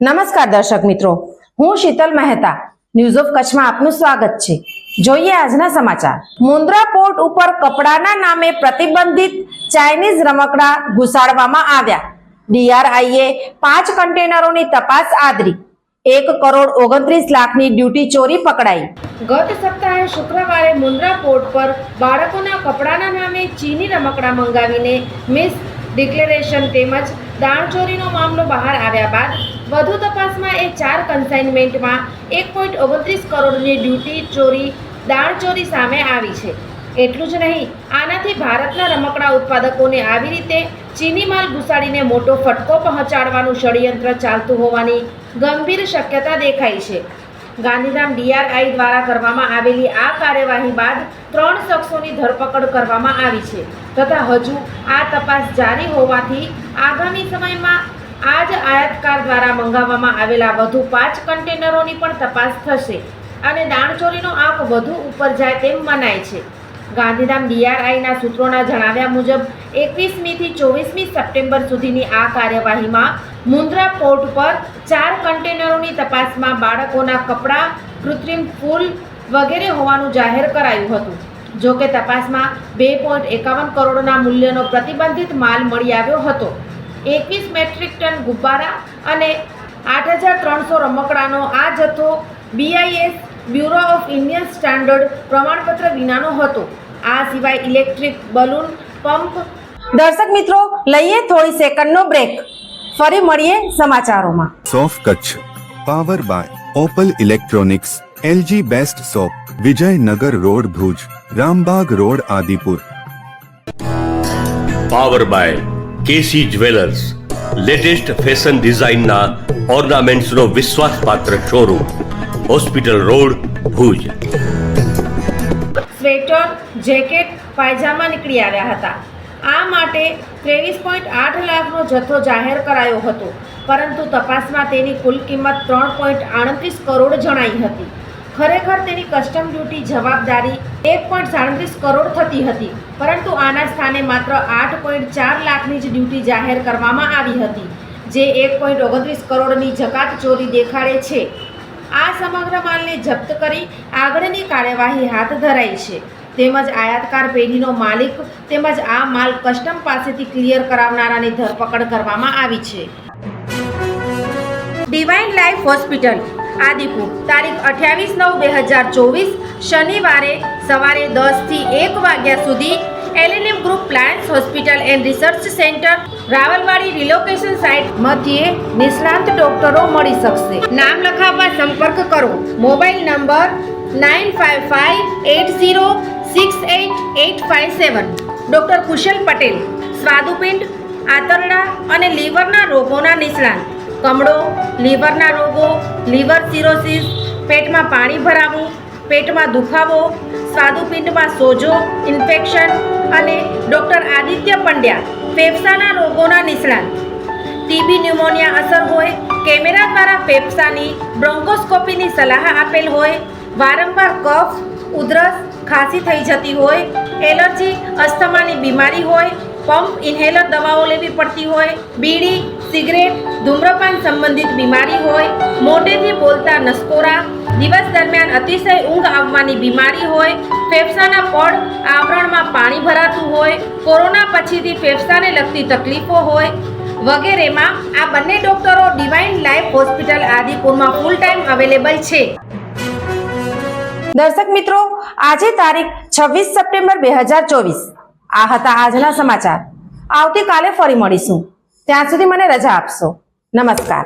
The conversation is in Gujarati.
નમસ્કાર દર્શક મિત્રો, હું શીતલ મહેતા. ન્યૂઝ ઓફ કચ્છમાં આપનું સ્વાગત છે. જોઈએ આજના સમાચાર. મુન્દ્રા પોર્ટ ઉપર કપડાના નામે પ્રતિબંધિત ચાઇનીઝ રમકડા ઘુસાડવામાં આવ્યા. ડીઆરઆઈએ પાંચ કન્ટેનરોની તપાસ આદરી. એક કરોડ ઓગણત્રીસ લાખની ડ્યુટી ચોરી પકડાઈ. ગત સપ્તાહે શુક્રવારે મુન્દ્રા પોર્ટ પર બાળકોના કપડાના નામે ચીની રમકડા મંગાવીને મિસ ડિક્લેરેશન તેમજ દાણચોરીનો મામલો બહાર આવ્યા બાદ વધુ તપાસમાં એ ચાર કન્સાઇનમેન્ટમાં એક પોઈન્ટ ઓગણત્રીસ કરોડની ડ્યુટી ચોરી દાણચોરી સામે આવી છે. એટલું જ નહીં, આનાથી ભારતના રમકડા ઉત્પાદકોને આવી રીતે ચીની માલ ઘુસાડીને મોટો ફટકો પહોંચાડવાનું ષડયંત્ર ચાલતું હોવાની ગંભીર શક્યતા દેખાઈ છે. ગાંધીધામ ડીઆરઆઈ દ્વારા કરવામાં આવેલી આ કાર્યવાહી બાદ ત્રણ શખ્સોની ધરપકડ કરવામાં આવી છે. તથા હજુ આ તપાસ જારી હોવાથી આગામી સમયમાં આ જ આયાતકાર દ્વારા મંગાવવામાં આવેલા વધુ પાંચ કન્ટેનરોની પણ તપાસ થશે અને દાણચોરીનો આંક વધુ ઉપર જાય તેમ મનાય છે. ગાંધીધામ ડીઆરઆઈના સૂત્રોના જણાવ્યા મુજબ એકવીસમીથી ચોવીસમી સપ્ટેમ્બર સુધીની આ કાર્યવાહીમાં મુન્દ્રા પોર્ટ પર ચાર કન્ટેનરોની તપાસમાં બાળકોના કપડાં, કૃત્રિમ ફૂલ વગેરે હોવાનું જાહેર કરાયું હતું. જો કે તપાસમાં બે પોઈન્ટ એકાવન કરોડના મૂલ્યનો પ્રતિબંધિત માલ મળી આવ્યો હતો. એકવીસ મેટ્રિક ટન ગુબ્બારા અને આઠ હજાર ત્રણસો રમકડાનો આ જથ્થો BIS bureau of Indian standard પ્રમાણપત્ર વિનાનો હતો. આ સિવાય ઇલેક્ટ્રિક બલૂન, પંપ દર્શક મિત્રો લઈએ થોડી સેકન્ડનો બ્રેક ફરી મળીએ સમાચારોમાં. સોફ Kutch. Power by Opal electronics LG best shop Vijaynagar road Bhuj Rambagh road Adipur power by KC jewellers latest fashion ડિઝાઇનના ઓર્નામેન્ટ્સનો વિશ્વાસપાત્ર showroom hospital road Bhuj sweater jacket pyjama નીકળી આવ્યા હતા. આ માટે ત્રેવીસ પોઈન્ટ આઠ લાખનો જથ્થો જાહેર કરાયો હતો, પરંતુ તપાસમાં તેની કુલ કિંમત ત્રણ પોઈન્ટ આડત્રીસ કરોડ જણાઈ હતી. ખરેખર તેની કસ્ટમ ડ્યુટી જવાબદારી એક પોઈન્ટ સાડત્રીસ કરોડ થતી હતી, પરંતુ આના સ્થાને માત્ર આઠ પોઈન્ટ ચાર લાખની જ ડ્યુટી જાહેર કરવામાં આવી હતી, જે એક પોઈન્ટ ઓગણત્રીસ કરોડની જકાત ચોરી દેખાડે છે. આ સમગ્ર માલને જપ્ત કરી આગળની કાર્યવાહી હાથ ધરાઈ છે. તેમજ આયાતકાર પેઢીનો માલિક તેમજ આ માલ કસ્ટમ પાસેથી ક્લિયર કરાવનારાની ધરપકડ કરવામાં આવી છે. ડિવાઇન લાઈફ હોસ્પિટલ, આદિપુર, તારીખ અઠ્યાવીસ નવ બે હજાર ચોવીસ, શનિવારે સવારે દસથી એક વાગ્યા સુધી LNM group plans hospital and research centre, Rawalwadi relocation site મધ્યે નિષ્ણાંત ડોક્ટરો મળી શકશે. નામ લખાવવા સંપર્ક કરો. Mobile number nine five five eight zero six eight eight five seven. Doctor Kushal Patel, સ્વાદુપિંડ, આંતરડા અને લીવરના રોગોના નિષ્ણાંત. કમળો, લીવરના રોગો, લીવર સિરોસિસ, પેટમાં પાણી ભરાવું, પેટમાં દુખાવો, સ્વાદુપિંડમાં સોજો, ઇન્ફેક્શન અને ડૉક્ટર આદિત્ય પંડ્યા, ફેફસાના રોગોના નિષ્ણાંત. ટીબી ન્યુમોનિયા અસર હોય, કેમેરા દ્વારા ફેફસાની બ્રોન્કોસ્કોપીની સલાહ આપેલ હોય, વારંવાર કફ ઉધરસ ખાંસી થઈ જતી હોય, એલર્જી, અસ્થમાની બીમારી હોય પંપ ઇન્હેલર દવાઓ લેવી પડતી હોય, બીડી, સિગરેટ, ધૂમ્રપાન સંબંધિત બીમારી હોય મોટેથી બોલતા નસકોરા, દિવસ દરમિયાન અતિશય ઊંઘ આવવાની બીમારી હોય, ફેફસાના પડ, આવરણમાં પાણી ભરાતું હોય, કોરોના પછીથી ફેફસાને લગતી તકલીફો હોય, વગેરેમાં આ બંને ડોક્ટરો ડિવાઇન લાઈફ હોસ્પિટલ આદિપુરમાં ફૂલ ટાઈમ અવેલેબલ છે. દર્શક મિત્રો, આજે તારીખ છવ્વીસ સપ્ટેમ્બર બે હજાર ચોવીસ. આ હતા આજના સમાચાર. આવતીકાલે ફરી મળીશું. ત્યાં સુધી મને રજા આપશો. નમસ્કાર.